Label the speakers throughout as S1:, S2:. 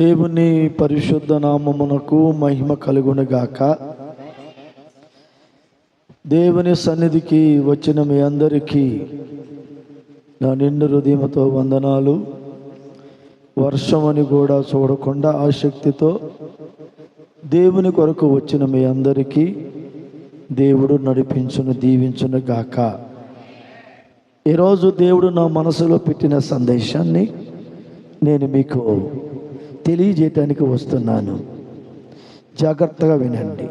S1: దేవుని పరిశుద్ధ నామమునకు మహిమ కలుగునుగాక. దేవుని సన్నిధికి వచ్చిన మీ అందరికీ నా నిండు హృదయంతో వందనాలు. వర్షమని కూడా చూడకుండా ఆసక్తితో దేవుని కొరకు వచ్చిన మీ అందరికీ దేవుడు నడిపించును దీవించును గాక ఈరోజు దేవుడు నా మనసులో పెట్టిన సందేశాన్ని నేను మీకు తెలియజేయటానికి వస్తున్నాను. జాగ్రత్తగా వినండి.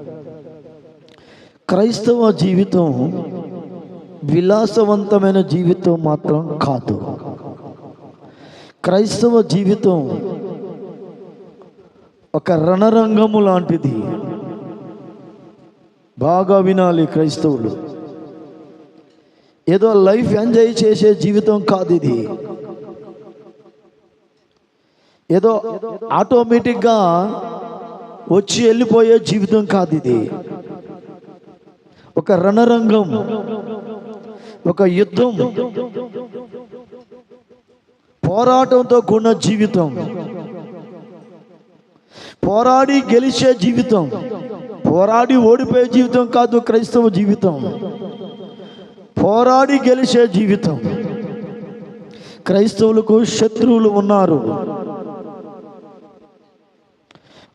S1: క్రైస్తవ జీవితం విలాసవంతమైన జీవితం మాత్రం కాదు. క్రైస్తవ జీవితం ఒక రణరంగము లాంటిది. బాగా వినాలి క్రైస్తవులు. ఏదో లైఫ్ ఎంజాయ్ చేసే జీవితం కాదు ఇది. ఏదో ఆటోమేటిక్గా వచ్చి వెళ్ళిపోయే జీవితం కాదు ఇది. ఒక రణరంగం ఒక యుద్ధం పోరాటంతో కూడిన జీవితం పోరాడి గెలిచే జీవితం పోరాడి ఓడిపోయే జీవితం కాదు క్రైస్తవ జీవితం. పోరాడి గెలిచే జీవితం. క్రైస్తవులకు శత్రువులు ఉన్నారు.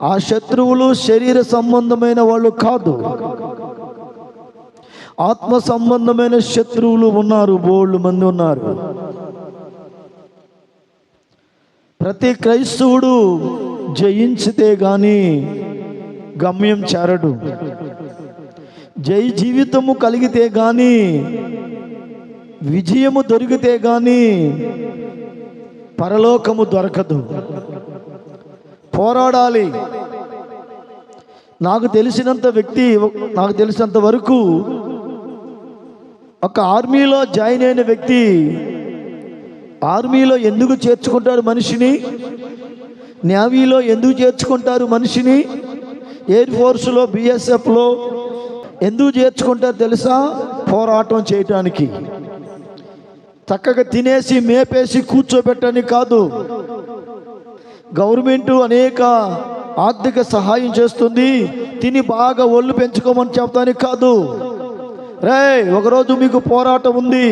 S1: ఆ శత్రువులు శరీర సంబంధమైన వాళ్ళు కాదు. ఆత్మ సంబంధమైన శత్రువులు ఉన్నారు బోళ్ళు మంది ఉన్నారు. ప్రతి క్రైస్తవుడు జయించితే గాని గమ్యం చేరడు. జై జీవితము కలిగితే గాని విజయము దొరికితే గాని పరలోకము దొరకదు. పోరాడాలి. నాకు తెలిసినంత వ్యక్తి నాకు తెలిసినంత వరకు ఒక ఆర్మీలో జాయిన్ అయిన వ్యక్తి ఆర్మీలో ఎందుకు చేర్చుకుంటారు మనిషిని నేవీలో ఎందుకు చేర్చుకుంటారు మనిషిని ఎయిర్ ఫోర్స్లో బిఎస్ఎఫ్లో ఎందుకు చేర్చుకుంటారు తెలుసా? పోరాటం చేయటానికి. చక్కగా తినేసి మేపేసి కూర్చోబెట్టని కాదు. గవర్నమెంట్ అనేక ఆర్థిక సహాయం చేస్తుంది. తిని బాగా ఒళ్ళు పెంచుకోమని చెప్తానికి కాదు. రే ఒకరోజు మీకు పోరాటం ఉంది.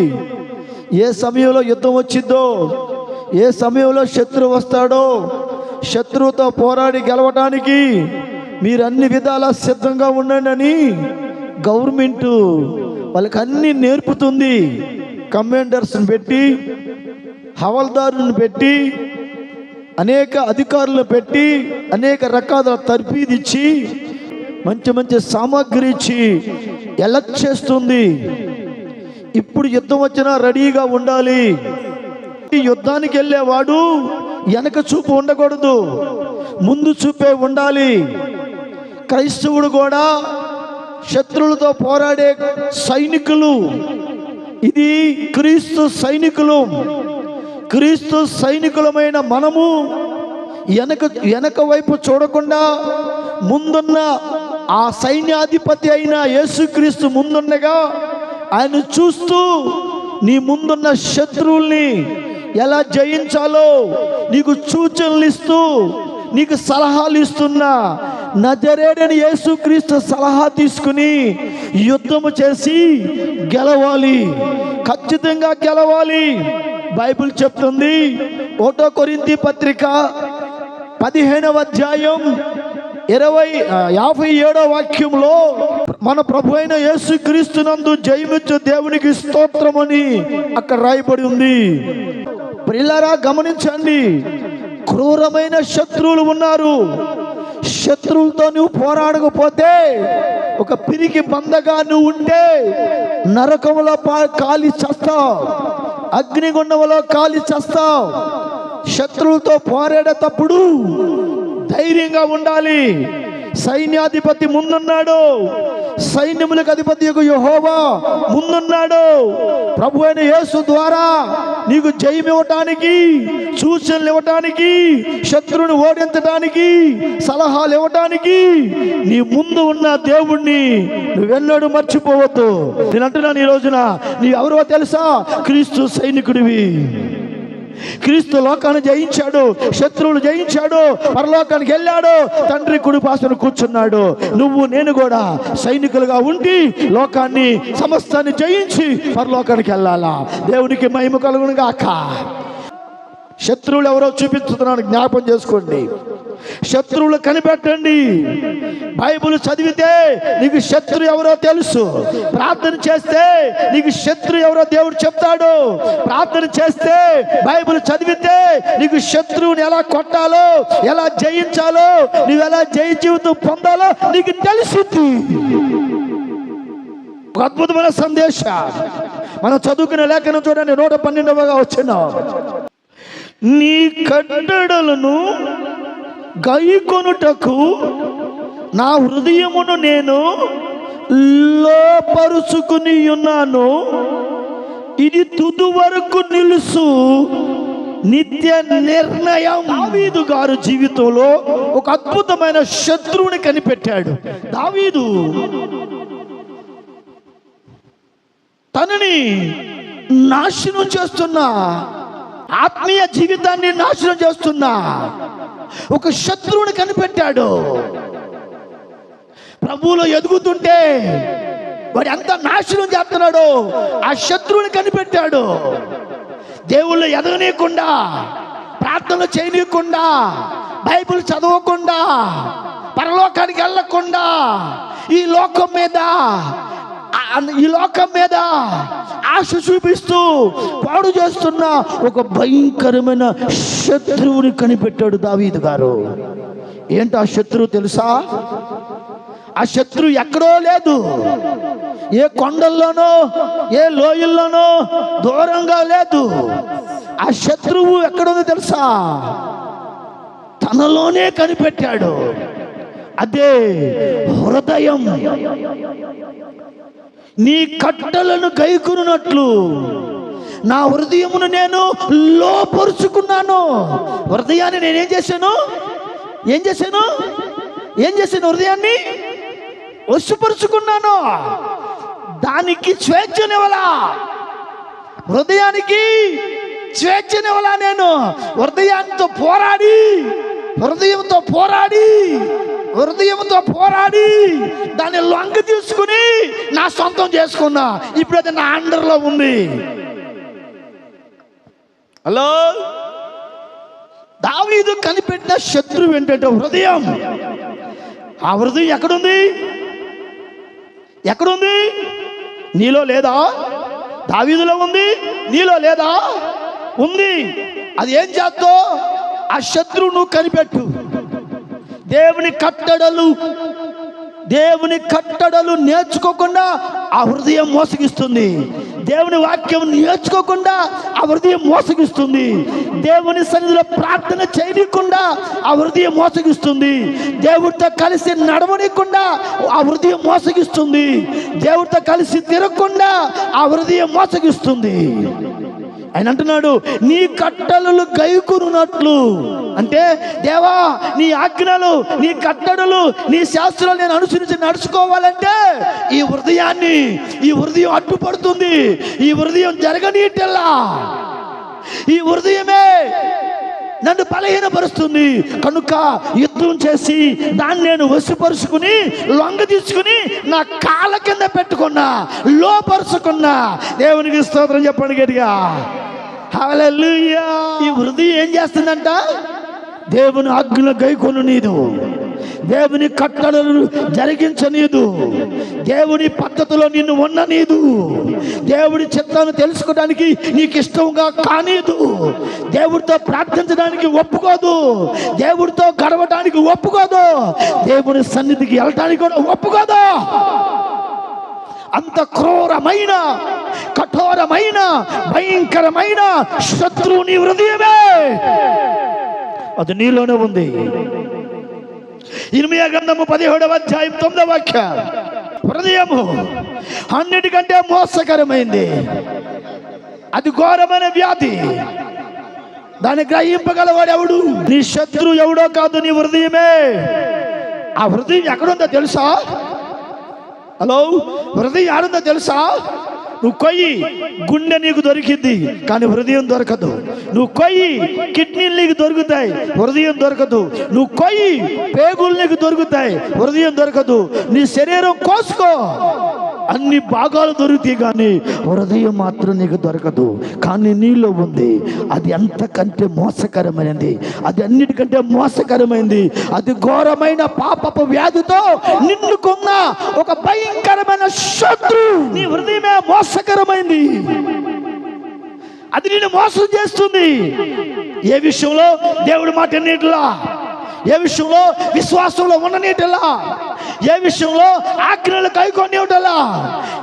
S1: ఏ సమయంలో యుద్ధం వచ్చిందో ఏ సమయంలో శత్రువు వస్తాడో శత్రువుతో పోరాడి గెలవడానికి మీరు అన్ని విధాలా సిద్ధంగా ఉండండి అని గవర్నమెంట్ వాళ్ళకి అన్నీ నేర్పుతుంది. కమాండర్స్ని పెట్టి హవల్దారుని పెట్టి అనేక అధికారులు పెట్టి అనేక రకాల తర్ఫీదిచ్చి మంచి మంచి సామాగ్రి ఇచ్చి ఎలక్ట్ చేస్తుంది. ఇప్పుడు యుద్ధం వచ్చినా రెడీగా ఉండాలి. ఈ యుద్ధానికి వెళ్ళేవాడు వెనక చూపు ఉండకూడదు ముందు చూపే ఉండాలి. క్రైస్తవుడు కూడా శత్రువులతో పోరాడే సైనికులు. ఇది క్రీస్తు సైనికులు. క్రీస్తు సైనికులమైన మనము వెనక వెనక వైపు చూడకుండా ముందున్న ఆ సైన్యాధిపతి అయిన యేసుక్రీస్తు ముందుండగా ఆయన చూస్తూ నీ ముందున్న శత్రువుల్ని ఎలా జయించాలో నీకు సూచనలు ఇస్తూ నీకు సలహాలు ఇస్తున్నా నజరేడని యేసుక్రీస్తు సలహా తీసుకుని యుద్ధము చేసి గెలవాలి ఖచ్చితంగా గెలవాలి. బైబిల్ చెప్తుంది. ఓటో కొరింతి పత్రిక పదిహేనవ అధ్యాయం ఇరవై యాభై ఏడో వాక్యంలో మన ప్రభు అయిన యేసు క్రీస్తునందు జయమిచ్చు దేవునికి స్తోత్రమని అక్కడ రాయబడి ఉంది. ప్రిల్లరా గమనించండి. క్రూరమైన శత్రువులు ఉన్నారు. శత్రువులతో నువ్వు పోరాడకపోతే ఒక పిరికి బందగా నువ్వు ఉంటే నరకములో పా- కాలి చస్తావు అగ్నిగుండంలో కాలి చస్తావు. శత్రువులతో పోరాడేటప్పుడు ధైర్యంగా ఉండాలి. సైన్యాధిపతి ముందున్నాడు. సైన్యములకు అధిపతి యొక్క యెహోవా ముందున్నాడు. ప్రభు అయిన యేసు ద్వారా నీకు జయం ఇవ్వటానికి సూచనలు ఇవ్వటానికి శత్రువుని ఓడించడానికి సలహాలు ఇవ్వటానికి నీ ముందు ఉన్న దేవుణ్ణి నువ్వెన్నడూ మర్చిపోవద్దు. నేను అంటున్నాను ఈ రోజున నీ ఎవరో తెలుసా? క్రీస్తు సైనికుడివి. క్రీస్తు లోకాన్ని జయించాడు శత్రువులు జయించాడు పరలోకానికి వెళ్ళాడు తండ్రి కుడిపాసను కూర్చున్నాడు. నువ్వు నేను కూడా సైనికులుగా ఉండి లోకాన్ని సమస్తాన్ని జయించి పరలోకానికి వెళ్ళాలా? దేవునికి మహిమ కలుగును గాక శత్రువులు ఎవరో చూపించుతున్నాను జ్ఞాపం చేసుకోండి. శత్రువులు కనిపెట్టండి. బైబుల్ చదివితే నీకు శత్రు ఎవరో తెలుసు. ప్రార్థన చేస్తే నీకు శత్రు ఎవరో దేవుడు చెప్తాడు. ప్రార్థన చేస్తే బైబుల్ చదివితే నీకు శత్రువుని ఎలా కొట్టాలో ఎలా జయించాలో నువ్వు ఎలా జయ జీవితం పొందాలో నీకు తెలుసుద్ది. ఒక అద్భుతమైన సందేశం. మనం చదువుకునే లేఖను చూడండి నూట పన్నెండవగా వచ్చినాం నీ కట్టడలను గైకొనుటకు నా హృదయమును నేను లోపరుచుకుని ఉన్నాను ఇది తుదు వరకు నిలుసు నిత్య నిర్ణయం. దావీదు గారు జీవితంలో ఒక అద్భుతమైన శత్రువుని కనిపెట్టాడు. దావీదు తనని నాశనం చేస్తున్నా ఆత్మీయ జీవితాన్ని నాశనం చేస్తున్నా. ఒక శత్రువుని కనిపెట్టాడు. ప్రభువులో ఎదుగుతుంటే వాడు ఎంత నాశనం చేస్తున్నాడో ఆ శత్రువుని కనిపెట్టాడు. దేవుళ్ళు ఎదగనీయకుండా ప్రార్థనలు చేయనీయకుండా బైబిల్ చదవకుండా పరలోకానికి వెళ్ళకుండా ఈ లోకం మీద ఈ లోకం మీద ఆశ చూపిస్తూ పాడు చేస్తున్న ఒక భయంకరమైన శత్రువుని కనిపెట్టాడు దావీదు గారు. ఏంటి ఆ శత్రువు తెలుసా? ఆ శత్రువు ఎక్కడో లేదు. ఏ కొండల్లోనో ఏ లోయల్లోనో దూరంగా లేదు. ఆ శత్రువు ఎక్కడుందో తెలుసా? తనలోనే కనిపెట్టాడు. అదే హృదయం. నీ కట్టలను గైకున్నట్లు నా హృదయమును నేను లోపరుచుకున్నాను. హృదయాన్ని నేనేం చేశాను? ఏం చేశాను? ఏం చేశాను? హృదయాన్ని వశుపరుచుకున్నాను. దానికి స్వేచ్ఛనివ్వలా? హృదయానికి స్వేచ్ఛనివ్వలా నేను? హృదయానికి పోరాడి హృదయంతో పోరాడి హృదయంతో పోరాడి దాన్ని లొంగ తీసుకుని నా సొంతం చేసుకున్నా. ఇప్పుడు అది నా అండర్లో ఉంది. హలో? దావీదు కనిపెట్టిన శత్రువు ఏంటంటే హృదయం. ఆ హృదయం ఎక్కడుంది? ఎక్కడుంది? నీలో లేదా? దావీదులో ఉంది. నీలో లేదా? ఉంది. అది ఏం చేద్దో ఆ శత్రువు నువ్వు కనిపెట్టు. దేవుని కట్టడలు దేవుని కట్టడలు నేర్చుకోకుండా ఆ హృదయం మోసగిస్తుంది. దేవుని వాక్యం నేర్చుకోకుండా ఆ హృదయం మోసగిస్తుంది. దేవుని సన్నిధిలో ప్రార్థన చేయకుండా ఆ హృదయం మోసగిస్తుంది. దేవుడితో కలిసి నడవనీయకుండా ఆ హృదయం మోసగిస్తుంది. దేవుడితో కలిసి తిరగకుండా ఆ హృదయం మోసగిస్తుంది. ఆయన అంటున్నాడు నీ కట్టడలు గైకున్నట్లు అంటే దేవా నీ ఆజ్ఞలు నీ కట్టడలు నీ శాస్త్రాలు నేను అనుసరించి నడుచుకోవాలంటే ఈ హృదయాన్ని ఈ హృదయం అడ్డుపడుతుంది. ఈ హృదయం జరగనీటెల్లా. ఈ హృదయమే నన్ను బలహీనపరుస్తుంది. కనుక యుద్ధం చేసి దాన్ని నేను వసిపరుచుకుని లొంగ తీసుకుని నా కాళ్ళ కింద పెట్టుకున్నా లోపరుచుకున్నా. దేవునికి స్తోత్రం చెప్పండి గట్టిగా. ఈ హృదయం ఏం చేస్తుందంట? దేవుని ఆజ్ఞల గైకొను నీదు. దేవుని కట్టడలు జరిగించనీదు. దేవుని పద్ధతిలో నిన్ను ఉండనీదు. దేవుడి చిత్తాన్ని తెలుసుకోవడానికి నీకు ఇష్టంగా కానీదు. దేవుడితో ప్రార్థించడానికి ఒప్పుకోదు. దేవుడితో గడవడానికి ఒప్పుకోదు. దేవుని సన్నిధికి వెళ్ళటానికి కూడా ఒప్పుకోదు. అంత క్రూరమైన కఠోరమైన భయంకరమైన శత్రువు నీ హృదయమే. అది నీలోనే ఉంది. ఇనిమియా గ్రంథము పదిహేడవ అధ్యాయం తొమ్మిదవ వాక్య. హృదయము అన్నిటికంటే మోసకరమైంది. అది ఘోరమైన వ్యాధి. దాన్ని గ్రహింపగలవాడు ఎవడు? నీ శత్రు ఎవడో కాదు నీ హృదయమే. ఆ హృదయం ఎక్కడుందో తెలుసా? హలో? హృదయం ఆడుందో తెలుసా? నువ్వు కొయ్యి గుండె నీకు దొరికింది కానీ హృదయం దొరకదు. నువ్వు కొయ్యి కిడ్నీలు నీకు దొరుకుతాయి హృదయం దొరకదు. నువ్వు కొయ్యి పేగులు నీకు దొరుకుతాయి హృదయం దొరకదు. నీ శరీరం కోసుకో. అన్ని భాగాలు దొరుకుతాయి కానీ హృదయం మాత్రం నీకు దొరకదు. కానీ నీలో ఉంది. అది అంతకంటే మోసకరమైనది. అది అన్నిటికంటే మోసకరమైనది అది ఘోరమైన పాపపు వ్యాధితో నిన్నుకున్న ఒక భయంకరమైన శత్రు నీ హృదయమే మోసకరమైంది. అది నేను మోసం చేస్తుంది. ఏ విషయంలో? దేవుడి మాట నీటిలా ఏ విషయంలో? విశ్వాసంలో ఉన్న నీటిలా? ఏ విషయంలో ఆజ్ఞలు కైకొనిటలా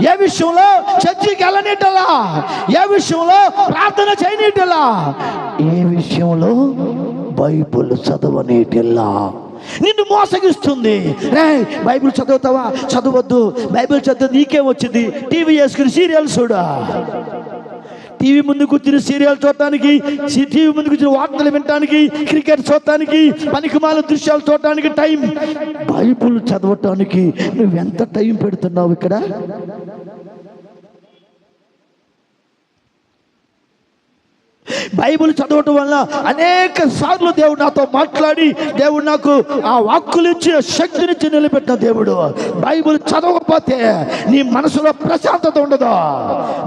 S1: ఏ విషయంలో చర్చికి వెళ్ళనిటలా ఏ విషయంలో ప్రార్థన చేయనిటలా ఏ విషయంలో బైబుల్ చదవనీటలా నిన్ను మోసగిస్తుంది. రే బైబిల్ చదువుతావా? చదవద్దు. బైబిల్ చదివి నీకే వచ్చింది? టీవీ వేసుకుని సీరియల్స్ చూడా. టీవీ ముందు కూర్చుని సీరియల్ చూడటానికి టీవీ ముందు కూర్చుని వార్తలు వినటానికి క్రికెట్ చూడటానికి పనికిమాల దృశ్యాలు చూడటానికి టైం. బైబుల్ చదవటానికి నువ్వెంత టైం పెడుతున్నావు ఇక్కడ? బైబిల్ చదవటం వల్ల అనేక సార్లు దేవుడు నాతో మాట్లాడి దేవుడు నాకు ఆ వాక్కులు ఇచ్చి శక్తినిచ్చి నిలబెట్టిన దేవుడు. బైబిల్ చదవకపోతే నీ మనసులో ప్రశాంతత ఉండదు.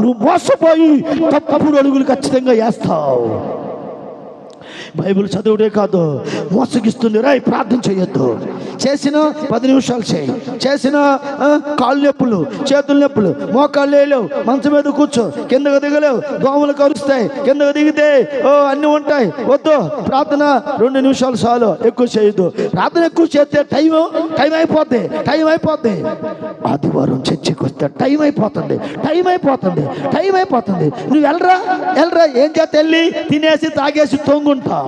S1: నువ్వు మోసపోయి తప్పుడు అడుగులు ఖచ్చితంగా వేస్తావు. బైబిల్ చదువుడే కాదు. మోసగిస్తుంది. రాయ్ ప్రార్థన చేయొద్దు. చేసిన పది నిమిషాలు చేయి. చేసిన కాళ్ళు నొప్పులు చేతుల నొప్పులు మోకాళ్ళు వేయలేవు మంచం మీద కూర్చో. కిందకు దిగలేవు. దోమలు కరుస్తాయి. కిందకు దిగితే ఓ అన్నీ ఉంటాయి. వద్దు. ప్రార్థన రెండు నిమిషాలు చాలు. ఎక్కువ చేయొద్దు. ప్రార్థన ఎక్కువ చేస్తే టైం టైం అయిపోద్ది. టైం అయిపోద్ది. ఆదివారం చర్చికి వస్తే టైం అయిపోతుంది. టైం అయిపోతుంది. టైం అయిపోతుంది. నువ్వు వెళ్ళరా? వెళ్ళరా? ఏం చేత వెళ్ళి తినేసి తాగేసి తొంగుంటా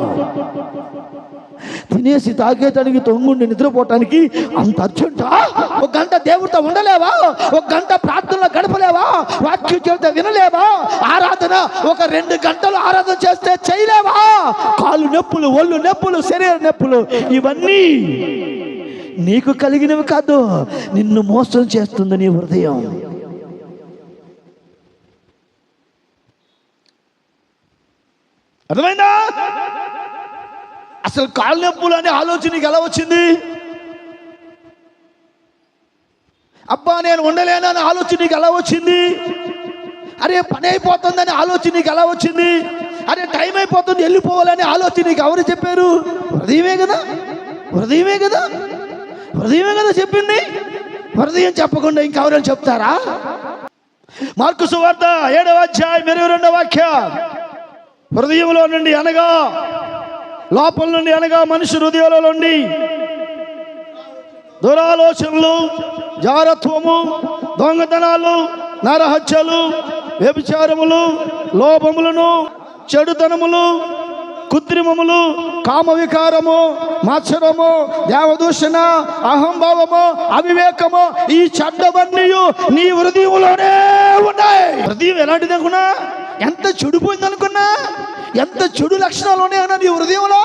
S1: తినేసి తాగేటానికి తొంగుండి నిద్రపోవటానికి అంత అర్జెంటా? ఒక గంట దేవుడితో ఉండలేవా? ఒక గంట ప్రార్థనలో గడపలేవా? వాక్యం చెబితే వినలేవా? ఆరాధన ఒక రెండు గంటలు ఆరాధన చేస్తే చేయలేవా? కాళ్ళు నొప్పులు ఒళ్ళు నొప్పులు శరీర నొప్పులు ఇవన్నీ నీకు కలిగినవి కాదు నిన్ను మోసం చేస్తుంది నీ హృదయం. అర్థమైందా? అసలు కాళ్ళ నొప్పులు అనే ఆలోచన నీకు ఎలా వచ్చింది? అబ్బా నేను ఉండలేనని ఆలోచన నీకు ఎలా వచ్చింది? అరే పని అయిపోతుందని ఆలోచన నీకు ఎలా వచ్చింది? అరే టైం అయిపోతుంది వెళ్ళిపోవాలని ఆలోచన నీకు ఎవరు చెప్పారు? హృదయమే కదా? హృదయమే కదా? హృదయమే కదా చెప్పింది? హృదయం చెప్పకుండా ఇంకెవరైనా చెప్తారా? మార్కు సువార్త ఏడవ అధ్యాయం ఇరవై రెండవ వాక్య. హృదయంలో నుండి అనగా లోపల నుండి అనగా మనిషి హృదయంలో నుండి దురాలోచనలు జారత్వము దొంగతనాలు నరహత్యలు వ్యభిచారములు లోపములను చెడుతనములు కృత్రిమములు కామవికారము మత్సరము దేవదూషణ అహంభావము అవివేకము ఈ చెడ్డవన్నీ నీ హృదయంలోనే ఉన్నాయి. హృదయం ఎలాంటిది అనుకున్నా? ఎంత చెడిపోయింది అనుకున్నా? ఎంత చెడు లక్షణాలు ఉన్నాయన్నా నీ హృదయంలో?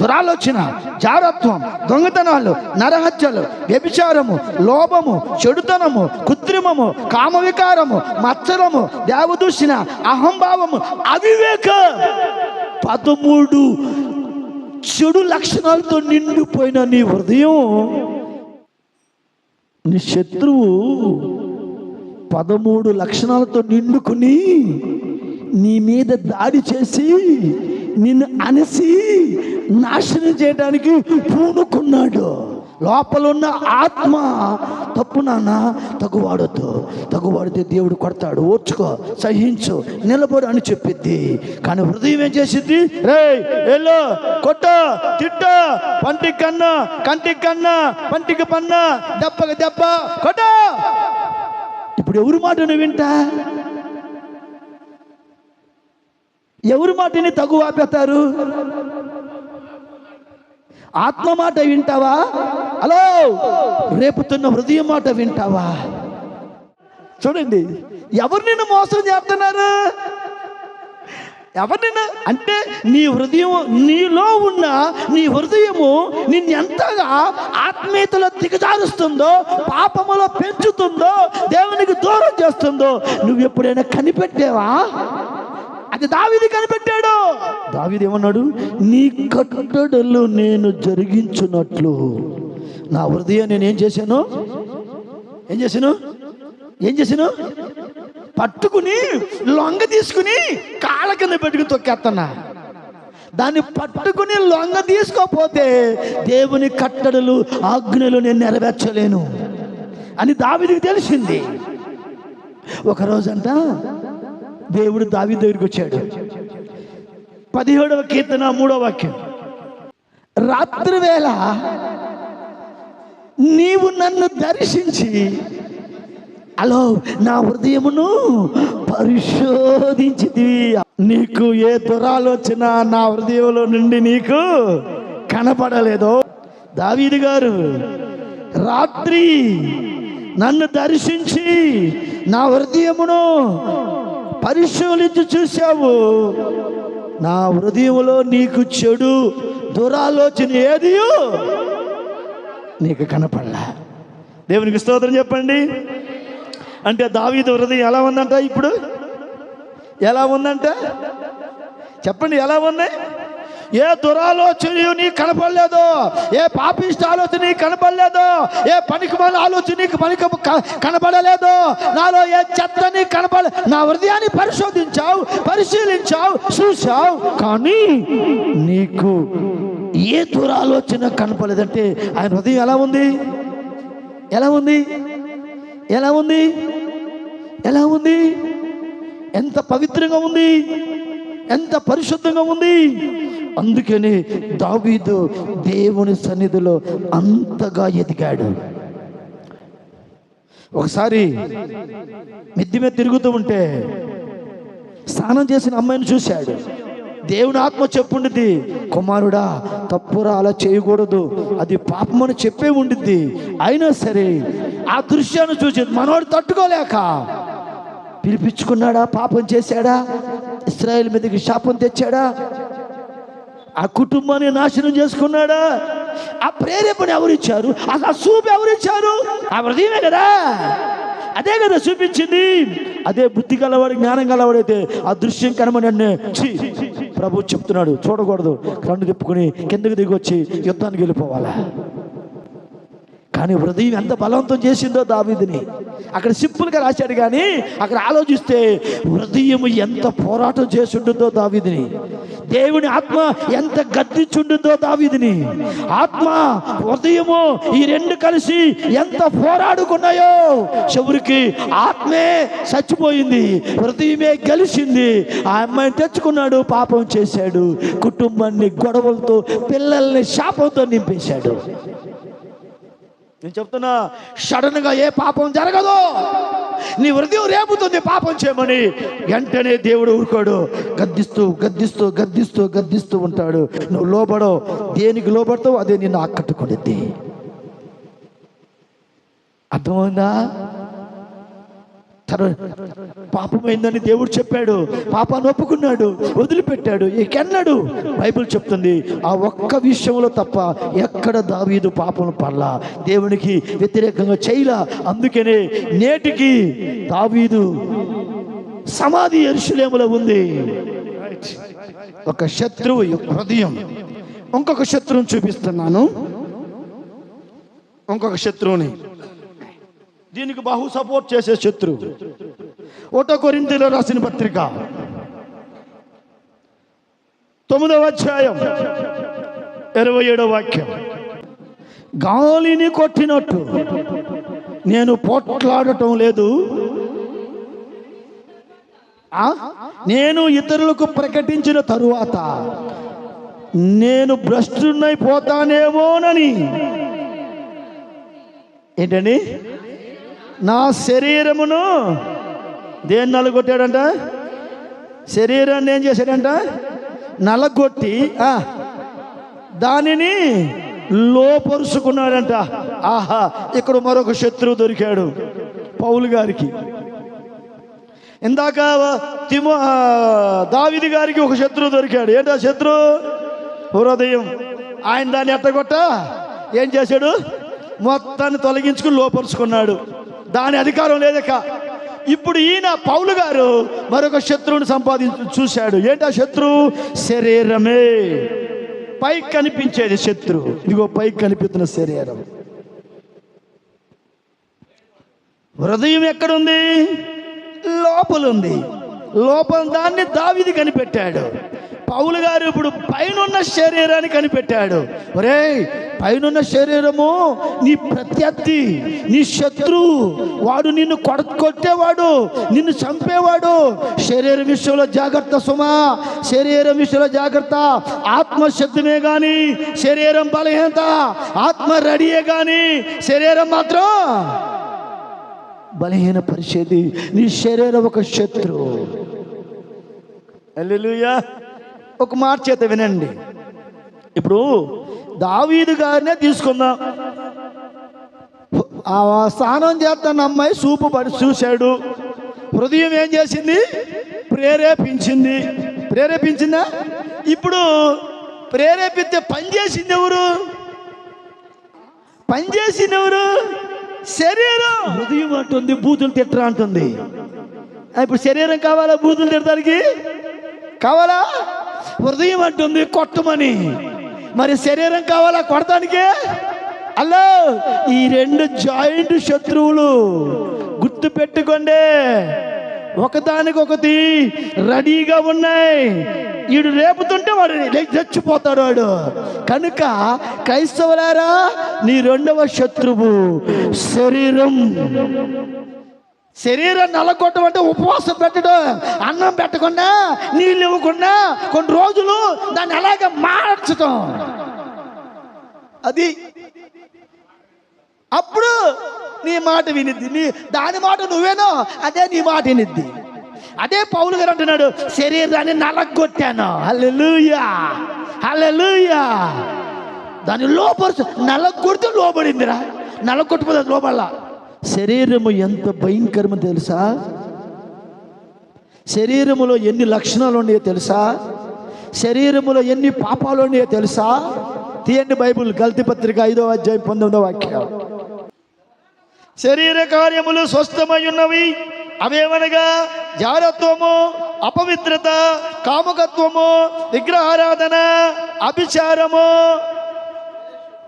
S1: దురాలోచన జారత్వం దొంగతనాలు నరహత్యలు వ్యభిచారము లోభము చెడుతనము కృత్రిమము కామవికారము మత్సరము దేవదూషణ అహంభావము అవివేక. పదమూడు చెడు లక్షణాలతో నిండిపోయిన నీ హృదయం. నీ శత్రువు పదమూడు లక్షణాలతో నిండుకుని నీ మీద దాడి చేసి నిన్ను అనిసి నాశనం చేయడానికి పూనుకున్నాడు. లోపల ఉన్న ఆత్మ తప్పు నాన్న తగువాడొద్దు. తగువాడితే దేవుడు కొడతాడు. ఓర్చుకో సహించు నిలబడు అని చెప్పిద్ది. కానీ హృదయం ఏం చేసిద్ది? రే ఎల్లో కొట్ట తిట్ట పంటికి కన్నా కంటికి కన్నా పంటికి పన్నా దెబ్బకి దెబ్బ కొట్ట. ఇప్పుడు ఎవరి మాటను వింటా? ఎవరి మాటని తగు ఆపేస్తారు? ఆత్మ మాట వింటావా? హలో రేపుతున్న హృదయం మాట వింటావా? చూడండి ఎవరు నిన్ను మోసం చేస్తున్నారు? నిన్ను? అంటే నీ హృదయం నీలో ఉన్న నీ హృదయము నిన్ను ఎంతగా ఆత్మీయతలో దిగజారుస్తుందో పాపములో పెంచుతుందో దేవునికి దూరం చేస్తుందో నువ్వు ఎప్పుడైనా కనిపెట్టావా? అది దావిది కనిపెట్టాడు. దావిది ఏమన్నాడు? నీ కట్టడలు నేను జరిగించున్నట్లు నా హృదయం నేను ఏం చేశాను? ఏం చేశాను? ఏం చేశాను? పట్టుకుని లొంగ తీసుకుని కాళ్ళ కింద పెట్టుకుని తొక్కేస్తున్నా దాన్ని పట్టుకుని లొంగ తీసుకోపోతే దేవుని కట్టడలు ఆజ్ఞలు నేను నెరవేర్చలేను అని దావిదికి తెలిసింది. ఒకరోజంట దేవుడు దావి దగ్గరికి వచ్చాడు. పదిహేడవ కీర్తన మూడవ వాక్యం. రాత్రి వేళ నీవు నన్ను దర్శించి అలో నా హృదయమును పరిశోధించితివి నీకు ఏ దురాలోచన నా హృదయంలో నుండి నీకు కనపడలేదో? దావీదు గారు రాత్రి నన్ను దర్శించి నా హృదయమును పరిశీలించి చూశావు. నా హృదయంలో నీకు చెడు దురాలోచన ఏది నీకు కనపడలా. దేవునికి స్తోత్రం చెప్పండి. అంటే దావీదు హృదయం ఎలా ఉందంట ఇప్పుడు? ఎలా ఉందంట? చెప్పండి ఎలా ఉన్నాయి ఏ దురాలోచన నీకు కనపడలేదు? ఏ పాపిష్ట ఆలోచన నీకు కనపడలేదు? ఏ పనికిమాల ఆలోచన నీకు పనికి కనపడలేదు? నాలో ఏ చెత్త నీకు కనపడ నా హృదయాన్ని పరిశోధించావు పరిశీలించావు చూసావు కానీ నీకు ఏ దురాలోచన కనపడలేదంటే ఆయన హృదయం ఎలా ఉంది? ఎలా ఉంది? ఎలా ఉంది? ఎలా ఉంది? ఎంత పవిత్రంగా ఉంది? ఎంత పరిశుద్ధంగా ఉంది? అందుకని దావీదు దేవుని సన్నిధిలో అంతగా ఎదిగాడు. ఒకసారి మిద్ది మీద తిరుగుతూ ఉంటే స్నానం చేసిన అమ్మాయిని చూశాడు. దేవుని ఆత్మ చెప్పుండిద్ది కుమారుడా తప్పురా అలా చేయకూడదు. అది పాపమని చెప్పే ఉండిద్ది. అయినా సరే ఆ దృశ్యాన్ని చూసి మనోడు తట్టుకోలేక పిలిపించుకున్నాడా? పాపం చేశాడా? ఇస్రాయేల్ మీదకి శాపం తెచ్చాడా? ఆ కుటుంబాన్ని నాశనం చేసుకున్నాడా? ఆ ప్రేరేపణ ఎవరిచ్చారు? అసలు ఆ చూపు ఎవరిచ్చారు? ఆ హృదయమే కదా? అదే కదా చూపించింది. అదే బుద్ధి గలవాడు జ్ఞానం గలవాడైతే ఆ దృశ్యం కనమని ప్రభు చెప్తున్నాడు చూడకూడదు. కళ్ళు తిప్పుకుని కిందకి దిగి వచ్చి యుద్ధానికి వెళ్ళిపోవాలా? కానీ హృదయం ఎంత బలవంతం చేసిందో దావీదిని. అక్కడ సింపుల్గా రాశాడు కానీ అక్కడ ఆలోచిస్తే హృదయం ఎంత పోరాటం చేసి ఉంటుందో దావీదిని. దేవుని ఆత్మ ఎంత గద్దించుంటుందో దావీదిని. ఆత్మ హృదయము ఈ రెండు కలిసి ఎంత పోరాడుకున్నాయో చివరికి ఆత్మే చచ్చిపోయింది హృదయమే గెలిచింది. ఆ అమ్మాయిని తెచ్చుకున్నాడు పాపం చేశాడు కుటుంబాన్ని గొడవలతో పిల్లల్ని శాపంతో నింపేశాడు. నేను చెప్తున్నా సడన్గా ఏ పాపం జరగదు నీ హృదయం రేపుతుంది పాపం చేయమని వెంటనే దేవుడు ఊరుకోడు. గద్దిస్తూ గద్దిస్తూ గద్దిస్తూ గద్దిస్తూ ఉంటాడు. నువ్వు లోబడవు. దేనికి లోబడతావు అదే నిన్ను ఆకట్టుకునేది అర్థమైందా తన పాపమైందని దేవుడు చెప్పాడు. పాపాన్ని ఒప్పుకున్నాడు వదిలిపెట్టాడు ఇకెన్నడు బైబిల్ చెప్తుంది ఆ ఒక్క విషయంలో తప్ప ఎక్కడ దావీదు పాపం పడలా. దేవునికి వ్యతిరేకంగా చేయలా. అందుకనే నేటికి దావీదు సమాధి ఎరుషులేములో ఉంది. ఒక శత్రువు యొక్క హృదయం. ఇంకొక శత్రువుని చూపిస్తున్నాను. ఇంకొక శత్రువుని. దీనికి బహు సపోర్ట్ చేసే శత్రువు. ఒకటో కొరింతలో రాసిన పత్రిక. తొమ్మిదవ అధ్యాయం ఇరవై ఏడవ వాక్యం. గాలిని కొట్టినట్టు నేను పోట్లాడటం లేదు. నేను ఇతరులకు ప్రకటించిన తరువాత నేను భ్రష్టున్నైపోతానేమోనని ఏంటండి? నా శరీరమును దేన్ని నలగొట్టాడంట? శరీరాన్ని ఏం చేశాడంట? నలగొట్టి దానిని లోపరుచుకున్నాడంట. ఆహా ఇక్కడ మరొక శత్రువు దొరికాడు పౌలు గారికి. ఇందాక తిమో దావిది గారికి ఒక శత్రువు దొరికాడు. ఏంటా శత్రువు? హృదయం. ఆయన దాన్ని ఎట్టగొట్ట? ఏం చేశాడు? మొత్తాన్ని తొలగించుకుని లోపరుచుకున్నాడు. దాని అధికారం లేదక ఇప్పుడు ఈయన పౌలు గారు మరొక శత్రువుని సంపాదించు చూశాడు. ఏంటా శత్రువు శరీరమే. పైకి కనిపించేది శత్రువు ఇదిగో పైకి కనిపిస్తున్న శరీరం. హృదయం ఎక్కడుంది? లోపలుంది. లోపల దాన్ని దావిది కనిపెట్టాడు. పౌలు గారు ఇప్పుడు పైనున్న శరీరాన్ని కనిపెట్టాడు. ఒరే పైనున్న శరీరము నీ ప్రత్యర్థి నీ శత్రువు వాడు నిన్ను కొడ కొట్టేవాడు నిన్ను చంపేవాడు. శరీర విషయంలో జాగ్రత్త సుమా శరీరం విషయంలో జాగ్రత్త. ఆత్మశక్తిమే కానీ శరీరం బలహీనత ఆత్మ రెడీయే కానీ శరీరం మాత్రం బలహీన పరిచేది నీ శరీరం ఒక శత్రువు హల్లెలూయా. ఒక మాట చేత వినండి. ఇప్పుడు దావీదు గారినే తీసుకుందాం. ఆ స్నానం చేస్తున్న అమ్మాయి సూపు పడి చూశాడు. హృదయం ఏం చేసింది? ప్రేరేపించింది. ప్రేరేపించిందా? ఇప్పుడు ప్రేరేపిస్తే పని చేసింది ఎవరు? పని చేసింది ఎవరు? శరీరం. హృదయం అంటుంది బూతులు తిట్టరా అంటుంది. ఇప్పుడు శరీరం కావాలా బూతులు తిట్టడానికి? కావాలా? హృదయం అంటుంది కొట్టమని. మరి శరీరం కావాలా కొడటానికి అల్లో ఈ రెండు జాయింట్ శత్రువులు గుర్తు పెట్టుకోండి. ఒకదానికొకటి రెడీగా ఉన్నాయి. వీడు రేపుతుంటే వాడు చచ్చిపోతాడు వాడు. కనుక క్రైస్తవులారా నీ రెండవ శత్రువు శరీరం. శరీరం నలగొట్టడం అంటే ఉపవాసం పెట్టడం అన్నం పెట్టకుండా నీళ్ళు ఇవ్వకుండా కొన్ని రోజులు దాన్ని అలాగే మార్చటం. అది అప్పుడు నీ మాట వినిద్ది. నీ దాని మాట నువ్వేనో అదే నీ మాట వినిద్ది. అదే పౌలు గారు అంటున్నాడు శరీరాన్ని నలగొట్టాను. హల్లెలూయా! హల్లెలూయా! దాని లోపరుచు నలగొడితే లోబడిందిరా. నలగొట్టిపోతే లోపల శరీరము ఎంత భయంకరము తెలుసా? శరీరములో ఎన్ని లక్షణాలు ఉన్నాయో తెలుసా? శరీరములో ఎన్ని పాపాలు ఉన్నాయో తెలుసా? తీయండి బైబుల్ గల్తి పత్రిక ఐదో అధ్యాయం పంతొమ్మిదో వాక్యం. శరీర కార్యములు స్వస్థమై ఉన్నవి అవేమనగా? జారత్వము అపవిత్రత కాముకత్వము విగ్రహారాధన అభిచారము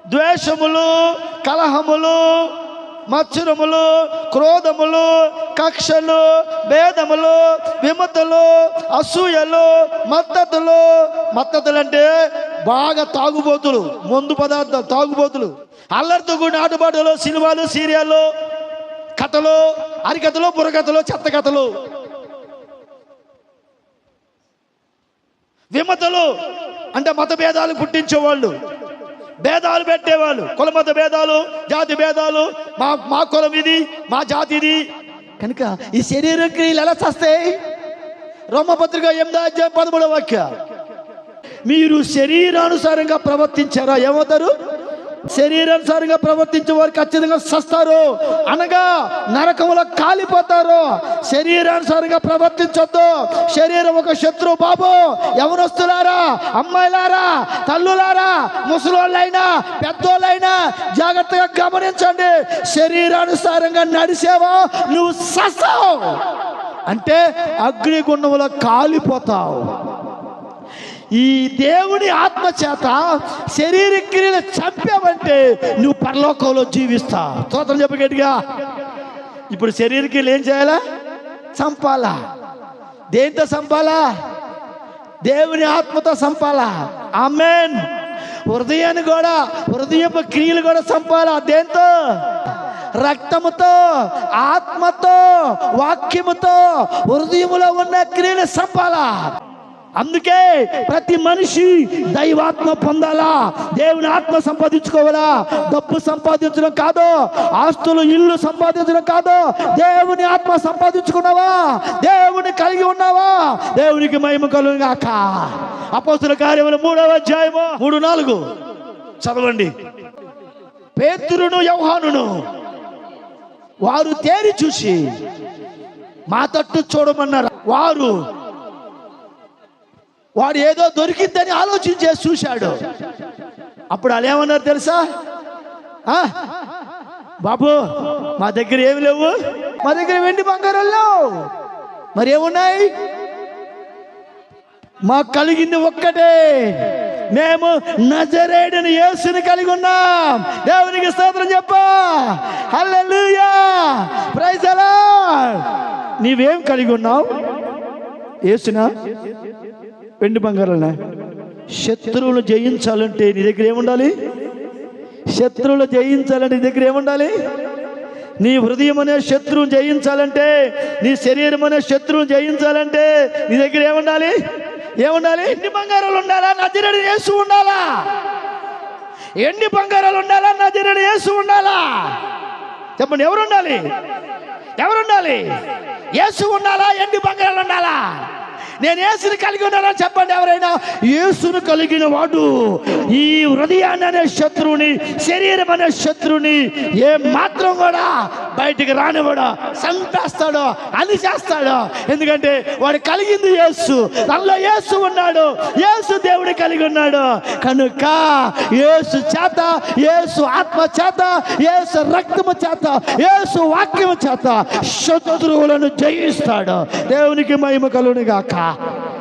S1: ద్వేషములు కలహములు మత్సరములు క్రోధములు కక్షలు భేదములు విమతలు అసూయలు మద్దతులు మద్దతులు అంటే బాగా తాగుబోతులు ముందు పదార్థాలు తాగుబోతులు. అల్లరితో కూడిన ఆటపాటలు సినిమాలు సీరియళ్ళు కథలు హరికథలు బుర్రకథలు చెత్త కథలు విమతలు అంటే మత భేదాలు పుట్టించేవాళ్ళు. భేదాలు పెట్టేవాళ్ళు. కులమత భేదాలు జాతి భేదాలు. మా మా కులం ఇది మా జాతి ఇది. కనుక ఈ శరీర క్రియలు ఎలా చేస్తాయి? రోమపత్రిక ఎనిమిదో అధ్యాయం పదమూడవ వాక్య. మీరు శరీరానుసారంగా ప్రవర్తించారా? ఏమవుతారు? శరీరానుసారంగా ప్రవర్తించే వారు ఖచ్చితంగా సస్తారు అనగా నరకములో కాలిపోతారు శరీరానుసారంగా ప్రవర్తించొద్దు. శరీరం ఒక శత్రువు బాబు. యవనస్తులారా అమ్మాయిలారా తల్లులారా ముసలోళ్ళైనా పెద్దోళ్ళైనా జాగ్రత్తగా గమనించండి. శరీరానుసారంగా నడిచేవా? నువ్వు సస్తావు అంటే అగ్నిగుండంలో కాలిపోతావు. ఈ దేవుని ఆత్మ చేత శరీర క్రియలు చంపావంటే నువ్వు పరలోకంలో జీవిస్తా. తోతలు చెప్ప గట్టిగా. ఇప్పుడు శరీర క్రియలు ఏం చేయాలా? చంపాలా. దేంతో చంపాలా? దేవుని ఆత్మతో చంపాలా. ఆమెన్. హృదయాన్ని కూడా హృదయపు క్రియలు కూడా చంపాలా. దేంతో? రక్తముతో ఆత్మతో వాక్యముతో హృదయములో ఉన్న క్రియలు చంపాలా. అందుకే ప్రతి మనిషి దైవాత్మ పొందాలా? దేవుని ఆత్మ సంపాదించుకోవాలా? డబ్బు సంపాదించడం కాదు? ఆస్తులు ఇల్లు సంపాదించడం కాదు? దేవుని ఆత్మ సంపాదించుకున్నావా? దేవుని కలిగి ఉన్నావా? దేవునికి మహిమ కలుగాక అపోస్తుల కార్యములు మూడవ అధ్యాయము మూడు నాలుగు. చదవండి. పేతురును యౌహానును వారు తేరి చూసి మా తట్టు చూడమన్నారు. వారు వాడు ఏదో దొరికిద్దని ఆలోచించే చూశాడు. అప్పుడు వాళ్ళు ఏమన్నారు తెలుసా? ఆ? బాబు మా దగ్గర ఏమి లేవు? మా దగ్గర వెండి బంగారం లేవు. మరి ఏమున్నాయి? మాకు కలిగింది ఒక్కటే. మేము నజరేడని యేసుని కలిగి ఉన్నాం. దేవునికి స్తోత్రం చెప్ప. హల్లెలూయా. ప్రైజ్ అలా నీవేం కలిగి ఉన్నావు? యేసునా? వెండి బంగారాలనా? శత్రువులు జయించాలంటే నీ దగ్గర ఏముండాలి? శత్రువులు జయించాలంటే నీ దగ్గర ఏముండాలి? నీ హృదయం అనే శత్రువును జయించాలంటే నీ శరీరం అనే శత్రువును జయించాలంటే నీ దగ్గర ఏముండాలి? ఏముండాలి? ఎన్ని బంగారాలు ఉండాలా? నజరడు వేసు ఉండాలా? ఎన్ని బంగారాలు ఉండాలా? నజరడు వేసు ఉండాలా? చెప్పండి ఎవరుండాలి? ఎవరుండాలి? ఎవరు యేసు ఉండాలా? ఎన్ని బంగారాలు ఉండాలా? నేను యేసుని కలిగి ఉన్నానని చెప్పండి ఎవరైనా. యేసును కలిగిన వాడు ఈ హృదయాన్ని అనే శత్రువుని శరీరం అనే శత్రువుని ఏ మాత్రం కూడా బయటికి రానివాడు చంపేస్తాడు అని చేస్తాడు. ఎందుకంటే వాడు కలిగింది యేసు. తనలో యేసు ఉన్నాడు. యేసు దేవుడి కలిగి ఉన్నాడు. కనుక యేసు చేత యేసు ఆత్మ చేత యేసు రక్తము చేత యేసు వాక్యము చేత శత్రువులను జయిస్తాడు. దేవునికి మహిమ కలుగును America.